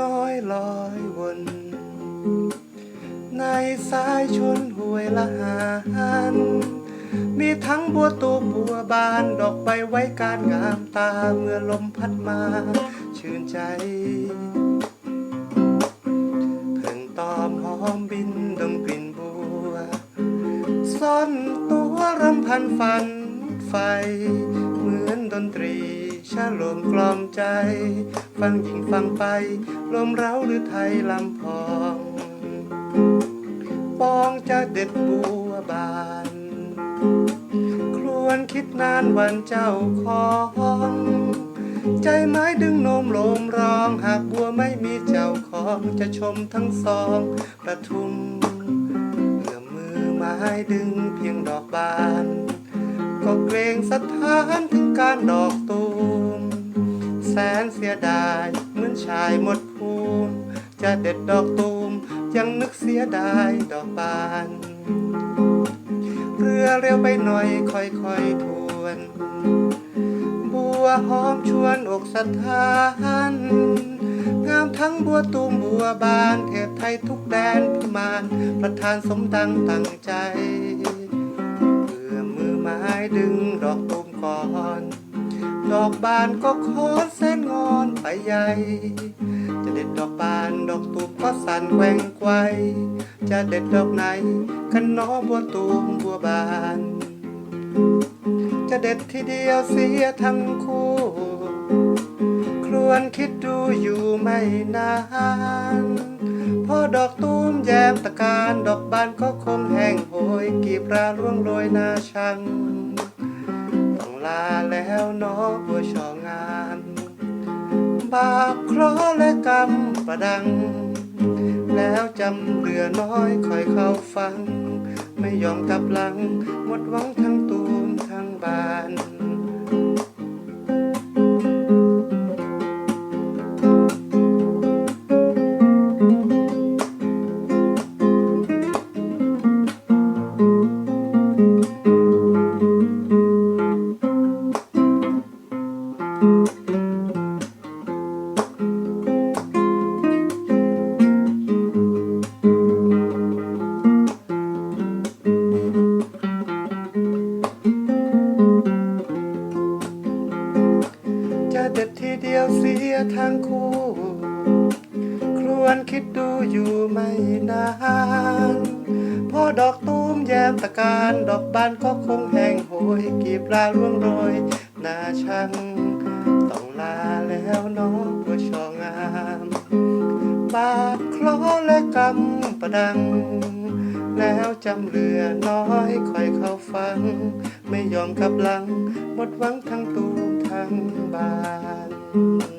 น้อยลอยวน ในสายชนห่วยละหานมีทั้งบัวตูบัวบานดอกใบไว้การงามตาเมื่อลมพัดมา ชื่นใจเพ่งตอมหอมบินดมกลิ่นบัวซ่อนตัวรำพันฝันไฟ เหมือนดนตรี ชาลมกล่อมใจ ฟังยิ่งฟังไป ลมเร้าหรือไทยลำพองปองจะเด็ดบัวบาน ครวนคิดนานวันเจ้าของ ใจไม้ดึงโนมโลมร้อง หากบัวไม่มีเจ้าของจะชมทั้งสองประทุมเอื้อมมือไม้ดึงเพียงดอกบาน ก็เกรงสถานถึงการดอกตู นเสียดาย เหมือนชายหมดภูมิ จะเด็ดดอกตูม ยังนึกเสียดายดอกบาน เรือเร็วไปหน่อยค่อยๆทวน บัวหอมชวนอกสถานงามทั้งบัวตูมบัวบาน เทพไทยทุกแดนพิมาน ประธานสมดังตั้งใจเพื่อมือไม้ดึงดอกตูมก่อน อกบานก็โค้นเส้นงอนไปใหญ่ จะเด็ดดอกบานดอกตูมก็สั่นแกว่งไกวจะเด็ดดอกไหนกันน้อบัวตูมบัวบาน จะเด็ดทีเดียวเสียทั้งคู่ ครวนคิดดูอยู่ไม่นานพอดอกตูมแยมตะการดอกบานก็คงแห้งโหยกีบราร่วงโรยนาชัง แล้วนอบัวชองาน บาปเคราะห์และกรรมประดัง แล้วจำเรือน้อยคอยเข้าฟัง ไม่ยอมกลับหลัง หมดหวังทั้งตูมทั้งบาน ครวนคิดดูอยู่ไม่นานพอดอกตูมแยมตะการ ดอกบานก็คงแห้งโหยกีบลาล่วงโรยนาชังต้องลาแล้วน้องบัวชองาม บาปเคราะห์และกรรมประดัง แล้วจำเรือน้อยคอยเข้าฟัง ไม่ยอมกลับหลัง หมดหวังทั้งตูมทั้งบาน